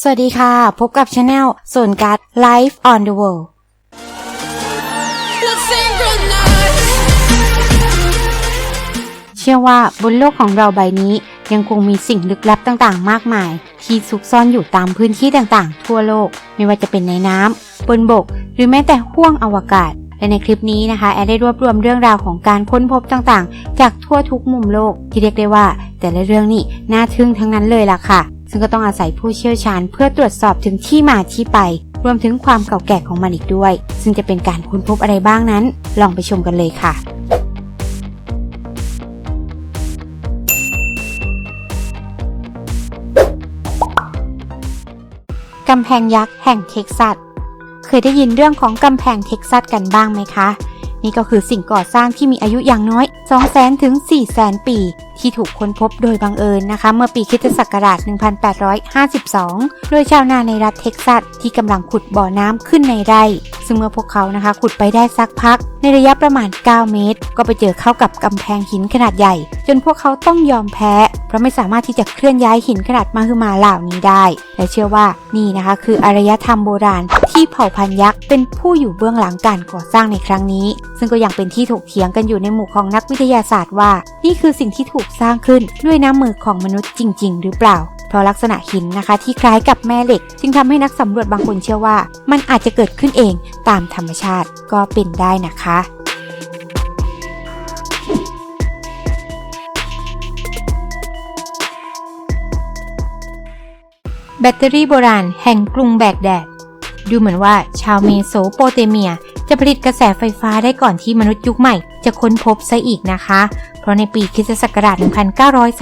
สวัสดีค่ะ พบกับช anel ส่วนการ Life on the World เชื่อว่าบนโลกของเราใบนี้ยังคงมีสิ่งลึกลับต่างๆ มากมาย ที่ซุกซ่อนอยู่ตามพื้นที่ต่างๆ ทั่วโลก ไม่ว่าจะเป็นในน้ำบนบก หรือแม้แต่ห้วงอวกาศ และในคลิปนี้นะคะ แอดได้รวบรวมเรื่องราวของการค้นพบต่างๆ จากทั่วทุกมุมโลก ที่เรียกได้ว่า แต่ละเรื่องนี่น่าทึ่งทั้งนั้นเลยล่ะค่ะ ซึ่งก็ต้องอาศัยผู้เชี่ยวชาญเพื่อตรวจสอบถึงที่มาที่ไป รวมถึงความเก่าแก่ของมันอีกด้วย ซึ่งจะเป็นการค้นพบอะไรบ้างนั้น ลองไปชมกันเลยค่ะกำแพงยักษ์แห่งเท็กซัส เคยได้ยินเรื่องของกำแพงเท็กซัสกันบ้างไหมคะ นี่ก็คือสิ่งก่อสร้างที่มีอายุอย่างน้อย 200,000 ถึง 400,000ปี ที่ถูกค้นพบโดยบังเอิญนะคะ เมื่อปีคริสตศักราช 1852 โดยชาวนาในรัฐเท็กซัสที่กำลังขุดบ่อน้ำขึ้นในไร่ ซึ่งเมื่อพวกเขานะคะ ขุดไปได้สักพัก ในระยะประมาณ 9 เมตร ก็ไปเจอเข้ากับกำแพงหินขนาดใหญ่ จนพวกเขาต้องยอมแพ้ เพราะไม่สามารถที่จะเคลื่อนย้ายหินขนาดมหึมาเหล่านี้ได้ และเชื่อว่านี่นะคะ คืออารยธรรมโบราณ ที่เผ่าพันธุ์ยักษ์เป็นผู้อยู่เบื้องหลังการก่อสร้างในครั้งนี้ ซึ่งก็ยังเป็นที่ถกเถียงกันอยู่ในหมู่ของนักวิทยาศาสตร์ว่า นี่คือสิ่งที่ถูกสร้างขึ้นด้วยน้ำมือของมนุษย์จริง ๆ หรือเปล่า เพราะลักษณะหินนะคะที่คล้ายกับแม่เหล็ก จึงทำให้นักสำรวจบางคนเชื่อว่า มันอาจจะเกิดขึ้นเองตามธรรมชาติก็เป็นได้นะคะแบตเตอรี่โบราณแห่งกรุงแบกแดด ดูเหมือนว่าชาวเมโสโปเตเมีย จะผลิตกระแสไฟฟ้าได้ก่อนที่มนุษย์ยุคใหม่ จะค้นพบซะอีกนะคะ เพราะในปีคริสตศักราช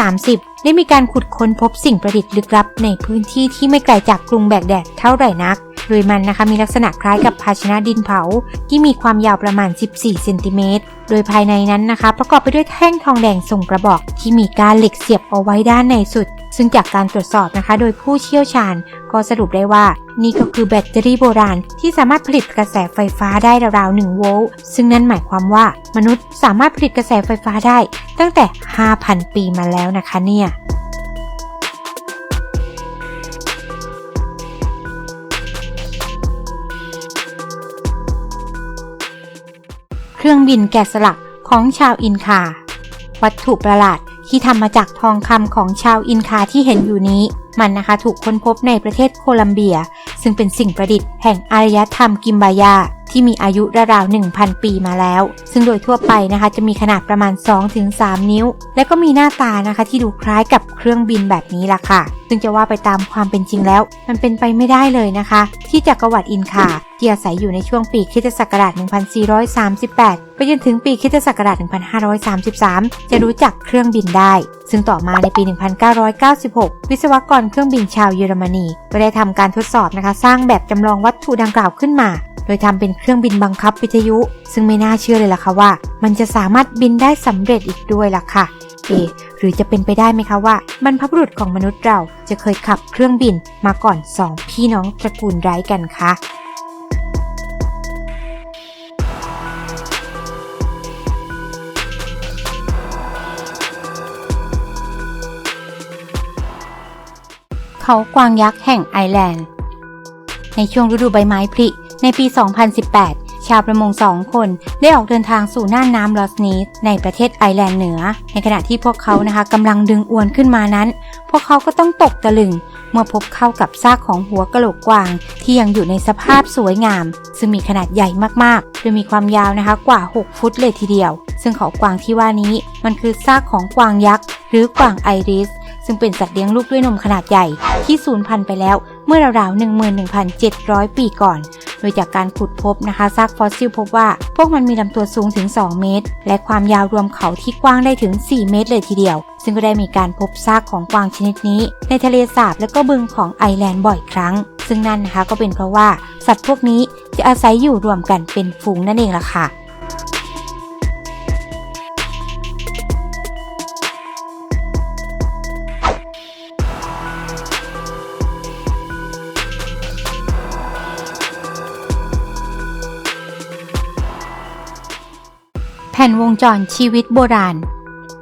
1930 ได้มีการขุดค้นพบสิ่งประดิษฐ์ลึกลับ ในพื้นที่ที่ไม่ไกลจากกรุงแบกแดดเท่าไหร่นัก โดยมันนะคะมีลักษณะคล้ายกับภาชนะดินเผา ที่มีความยาวประมาณ 14 เซนติเมตร โดยภายในนั้นนะคะ ประกอบไปด้วยแท่งทองแดงทรงกระบอก ที่มีการเหล็กเสียบเอาไว้ด้านในสุด ซึ่งจากการตรวจสอบนะคะ โดยผู้เชี่ยวชาญก็สรุปได้ว่า นี่ก็คือแบตเตอรี่โบราณ ที่สามารถผลิตกระแสไฟฟ้าได้ราวๆ1โวลต์ซึ่งนั่นหมายความว่ามนุษย์สามารถผลิตกระแสไฟฟ้าได้ ตั้งแต่ 5,000 ปีมาแล้วนะคะเนี่ยเครื่องบินแกะสลักของชาวอินคา วัตถุประหลาด ที่ทำมาจากทองคำของชาวอินคาที่เห็นอยู่นี้ มันนะคะถูกค้นพบในประเทศโคลัมเบีย ซึ่งเป็นสิ่งประดิษฐ์แห่งอารยธรรมกิมบายา ที่มีอายุราวๆ1,000 ปีมาแล้ว ซึ่งโดยทั่วไปนะคะจะมีขนาดประมาณ 2-3 นิ้ว และก็มีหน้าตานะคะที่ดูคล้ายกับเครื่องบินแบบนี้ล่ะค่ะ ซึ่งจะว่าไปตามความเป็นจริงแล้ว มันเป็นไปไม่ได้เลยนะคะ ที่จักรวรรดิอินคาที่อาศัยอยู่ในช่วงปีคริสตศักราช 1438 ไปจนถึงปีคริสตศักราช 1533 จะรู้จักเครื่องบินได้ ซึ่งต่อมาในปี 1996 วิศวกรเครื่องบินชาวเยอรมนี ก็ได้ทำการทดสอบนะคะ สร้างแบบจำลองวัตถุดังกล่าวขึ้นมา โดยทำเป็นเครื่องบินบังคับวิทยุ ซึ่งไม่น่าเชื่อเลยล่ะค่ะว่า มันจะสามารถบินได้สำเร็จอีกด้วยล่ะค่ะ เอะหรือจะเป็นไปได้ไหมคะว่าบรรพบุรุษของมนุษย์เราจะเคยขับเครื่องบินมาก่อนสองพี่น้องตระกูลไร้กันคะเขากวางยักษ์แห่งไอแลนด์ ในช่วงฤดูใบไม้ผลิในปี 2018 ชาวประมงสองคนได้ออกเดินทางสู่น่านน้ำลอสนีสในประเทศไอร์แลนด์เหนือ ในขณะที่พวกเขานะคะกำลังดึงอวนขึ้นมานั้น พวกเขาก็ต้องตกตะลึงเมื่อพบเข้ากับซากของหัวกะโหลกกวาง ที่ยังอยู่ในสภาพสวยงาม ซึ่งมีขนาดใหญ่มากๆโดยมีความยาวนะคะกว่า 6 ฟุตเลยทีเดียว ซึ่งเขากวางที่ว่านี้มันคือซากของกวางยักษ์ หรือกวางไอริส ซึ่งเป็นสัตว์เลี้ยงลูกด้วยนมขนาดใหญ่ที่สูญพันธุ์ไปแล้วเมื่อราวๆ 11,700 ปีก่อน โดยจากการขุดพบนะคะซากฟอสซิลพบว่า พวกมันมีลำตัวสูงถึง 2 เมตร และความยาวรวมเขาที่กว้างได้ถึง 4 เมตรเลยทีเดียว ซึ่งก็ได้มีการพบซากของกวางชนิดนี้ ในทะเลสาบและก็บึงของไอแลนด์บ่อยครั้ง ซึ่งนั่นนะคะก็เป็นเพราะว่า สัตว์พวกนี้จะอาศัยอยู่รวมกันเป็นฝูงนั่นเองล่ะค่ะ ผ่นวงจรชีวิตโบราณ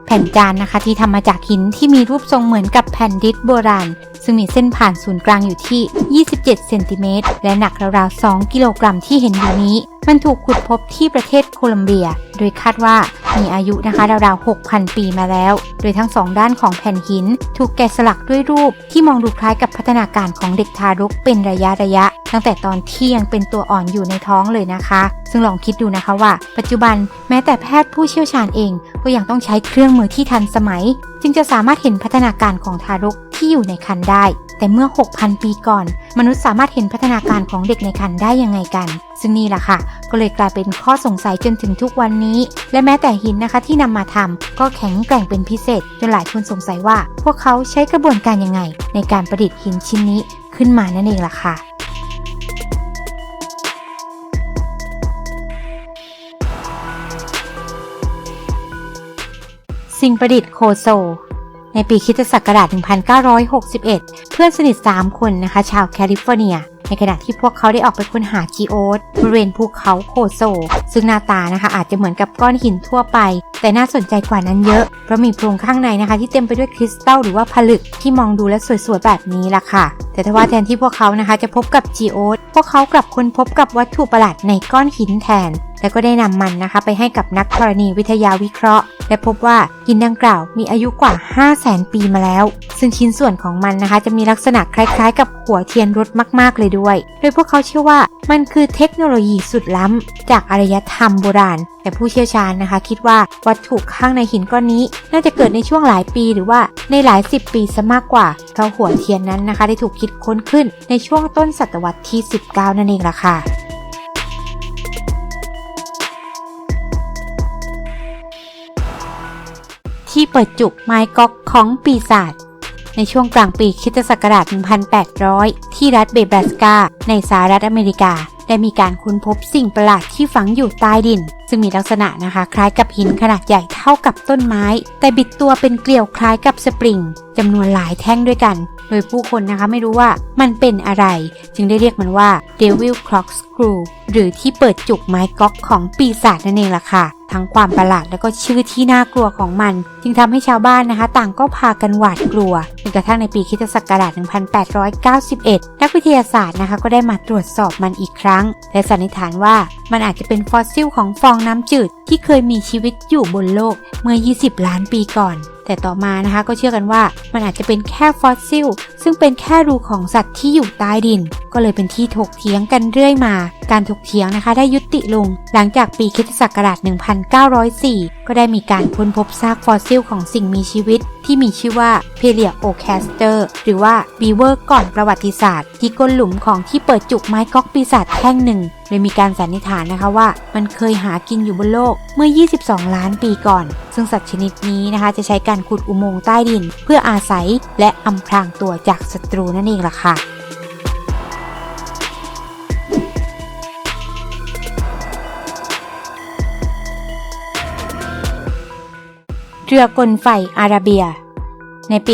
แผ่นจานนะคะที่ทำมาจากหินที่มีรูปทรงเหมือนกับแผ่นดิสโบราณ ซึ่งมีเส้นผ่านศูนย์กลางอยู่ที่ 27 เซนติเมตร และหนักราวๆ 2 กิโลกรัมที่เห็นอยู่นี้ มันถูกขุดพบที่ประเทศโคลัมเบีย โดยคาดว่ามีอายุนะคะราวๆ 6,000 ปีมาแล้ว โดยทั้งสองด้านของแผ่นหิน ถูกแกะสลักด้วยรูปที่มองดูคล้ายกับพัฒนาการของเด็กทารกเป็นระยะระยะ ตั้งแต่ตอนที่ยังเป็นตัวอ่อนอยู่ในท้องเลยนะคะ ซึ่งลองคิดดูนะคะว่า ปัจจุบันแม้แต่แพทย์ผู้เชี่ยวชาญเอง ก็ยังต้องใช้เครื่องมือที่ทันสมัย จึงจะสามารถเห็นพัฒนาการของทารก ที่อยู่ในครรภ์ได้ แต่เมื่อ 6,000 ปีก่อน มนุษย์สามารถเห็นพัฒนาการของเด็กในครรภ์ได้ยังไงกัน ซึ่งนี่แหละค่ะ ก็เลยกลายเป็นข้อสงสัยจนถึงทุกวันนี้ และแม้แต่หินนะคะที่นำมาทำก็แข็งแกร่งเป็นพิเศษ จนหลายคนสงสัยว่า พวกเขาใช้กระบวนการยังไง ในการประดิษฐ์หินชิ้นนี้ขึ้นมานั่นเองล่ะค่ะสิ่งประดิษฐ์โคโซ ในปีคิสตศักราช 1961 เพื่อนสนิท 3 คนนะคะ ชาวแคลิฟอร์เนีย ในขณะที่พวกเขาได้ออกไปค้นหาจีโอตบริเวณภูเขาโคโซ ซึ่งหน้าตานะคะ อาจจะเหมือนกับก้อนหินทั่วไป แต่น่าสนใจกว่านั้นเยอะ เพราะมีโพรงข้างในนะคะ ที่เต็มไปด้วยคริสตัลหรือว่าผลึกที่มองดูและสวยๆแบบนี้ล่ะค่ะ แต่ถ้าว่าแทนที่พวกเขานะคะจะพบกับจีโอตพวกเขากลับค้นพบกับวัตถุประหลาดในก้อนหินแทน และก็ได้นำมันนะคะ ไปให้กับนักธรณีวิทยาวิเคราะห์ และพบว่าหินดังกล่าวมีอายุกว่า 5 0 0แสนปีมาแล้ว ซึ่งชิ้นส่วนของมันนะคะ จะมีลักษณะคล้ายๆ กับหัวเทียนรถมากๆเลยด้วย โดยพวกเขาเชื่อว่ามันคือเทคโนโลยีสุดล้ำจากอารยธรรมโบราณ แต่ผู้เชี่ยวชาญนะคะ คิดว่าวัตถุข้างในหินก้อนนี้ น่าจะเกิดในช่วงหลายปีหรือว่าในหลายสิบปีซะมากกว่าเพราะหัวเทียนนั้นนะคะ ได้ถูกคิดค้นขึ้นในช่วงต้นศตวรรษที่ 19 นั่นเองล่ะค่ะ ที่เปิดจุกไม้ก๊อกของปีศาจในช่วงกลางปีคิตศักราช 1800 ที่รัฐเบบราสกา ในสหรัฐอเมริกา ได้มีการค้นพบสิ่งประหลาดที่ฝังอยู่ใต้ดิน ซึ่งมีลักษณะนะคะ คล้ายกับหินขนาดใหญ่เท่ากับต้นไม้ แต่บิดตัวเป็นเกลียวคล้ายกับสปริงจำนวนหลายแท่งด้วยกัน โดยผู้คนนะคะไม่รู้ว่ามันเป็นอะไร จึงได้เรียกมันว่า Devil Clock Screw หรือที่เปิดจุกไม้ก๊อกของปีศาจนั่นเองล่ะค่ะ ทั้งความประหลาดและก็ชื่อที่น่ากลัวของมัน จึงทำให้ชาวบ้านนะคะ ต่างก็พากันหวาดกลัวจนกระทั่งในปีคริสตศักราช 1891 นักวิทยาศาสตร์นะคะก็ได้มาตรวจสอบมันอีกครั้ง และสันนิษฐานว่ามันอาจจะเป็นฟอสซิลของฟองน้ำจืดที่เคยมีชีวิตอยู่บนโลกเมื่อ 20 ล้านปีก่อน แต่ต่อมานะคะก็เชื่อกันว่ามันอาจจะเป็นแค่ฟอสซิล ซึ่งเป็นแค่รูของสัตว์ที่อยู่ใต้ดิน ก็เลยเป็นที่ถกเถียงกันเรื่อยมา การถกเถียงนะคะได้ยุติลง หลังจากปีคริสตศักราช1904 ก็ได้มีการค้นพบซากฟอสซิลของสิ่งมีชีวิต ที่มีชื่อว่าเพเลียโอแคสเตอร์หรือว่าบีเวอร์ก่อนประวัติศาสตร์ ที่ก้นหลุมของที่เปิดจุกไม้ก๊อกปีศาจแท่งหนึ่งโดยมีการสันนิษฐานนะคะว่ามันเคยหากินอยู่บนโลกเมื่อ 22 ล้านปีก่อน ซึ่งสัตว์ชนิดนี้นะคะจะใช้การขุดอุโมงค์ใต้ดิน เพื่ออาศัยและอำพรางตัวจากศัตรูนั่นเองล่ะค่ะ รือกลไฟอาราเบีย ในปี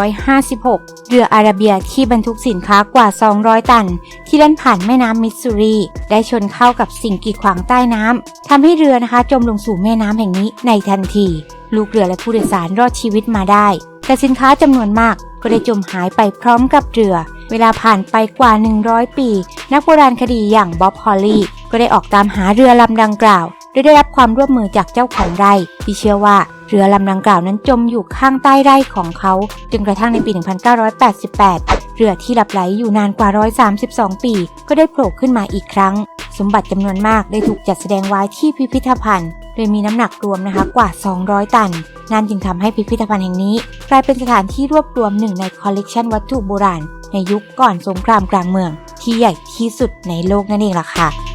1856 เรืออาราเบียที่บรรทุกสินค้ากว่า 200 ตัน ที่แล่นผ่านแม่น้ำมิสซูรี ได้ชนเข้ากับสิ่งกีดขวางใต้น้ำทำให้เรือนะคะจมลงสู่แม่น้ำแห่งนี้ในทันที ลูกเรือและผู้โดยสารรอดชีวิตมาได้ แต่สินค้าจำนวนมากก็ได้จมหายไปพร้อมกับเรือ เวลาผ่านไปกว่า 100 ปี นักโบราณคดีอย่างบ๊อบฮอลลี่ก็ได้ออกตามหาเรือลำดังกล่าวโดยได้รับความร่วมมือจากเจ้าของไร่ที่เชื่อว่า เรือลำดังกล่าวนั้นจมอยู่ข้างใต้ไร่ของเขาจนกระทั่งในปี 1988 เรือที่หลับไหลอยู่นานกว่า 132 ปี ก็ได้โผล่ขึ้นมาอีกครั้ง สมบัติจำนวนมากได้ถูกจัดแสดงไว้ที่พิพิธภัณฑ์ โดยมีน้ำหนักรวมนะคะกว่า 200 ตัน นั่นจึงทำให้พิพิธภัณฑ์แห่งนี้ กลายเป็นสถานที่รวบรวมหนึ่งในคอลเลกชันวัตถุโบราณในยุคก่อนสงครามกลางเมือง ที่ใหญ่ที่สุดในโลกนั่นเองล่ะค่ะ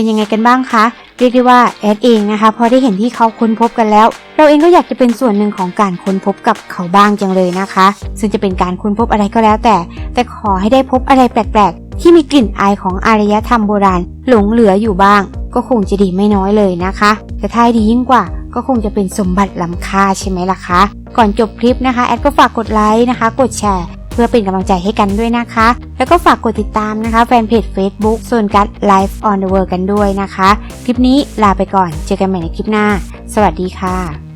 เป็นยังไงกันบ้างคะ เรียกได้ว่าแอดเองนะคะ พอได้เห็นที่เขาค้นพบกันแล้ว เราเองก็อยากจะเป็นส่วนหนึ่งของการค้นพบกับเขาบ้างจังเลยนะคะ ซึ่งจะเป็นการค้นพบอะไรก็แล้วแต่ แต่ขอให้ได้พบอะไรแปลกๆ ที่มีกลิ่นอายของอารยธรรมโบราณ หลงเหลืออยู่บ้าง ก็คงจะดีไม่น้อยเลยนะคะ แต่ท้ายดียิ่งกว่าก็คงจะเป็นสมบัติล้ำค่าใช่ไหมล่ะคะ ก่อนจบคลิปนะคะ แอดก็ฝากกดไลค์นะคะ กดแชร์ เพื่อเป็นกำลังใจให้กันด้วยนะคะ แล้วก็ฝากกดติดตามนะคะ แฟนเพจ Facebook ส่วนการ Live on the World กันด้วยนะคะ คลิปนี้ลาไปก่อน เจอกันใหม่ในคลิปหน้า สวัสดีค่ะ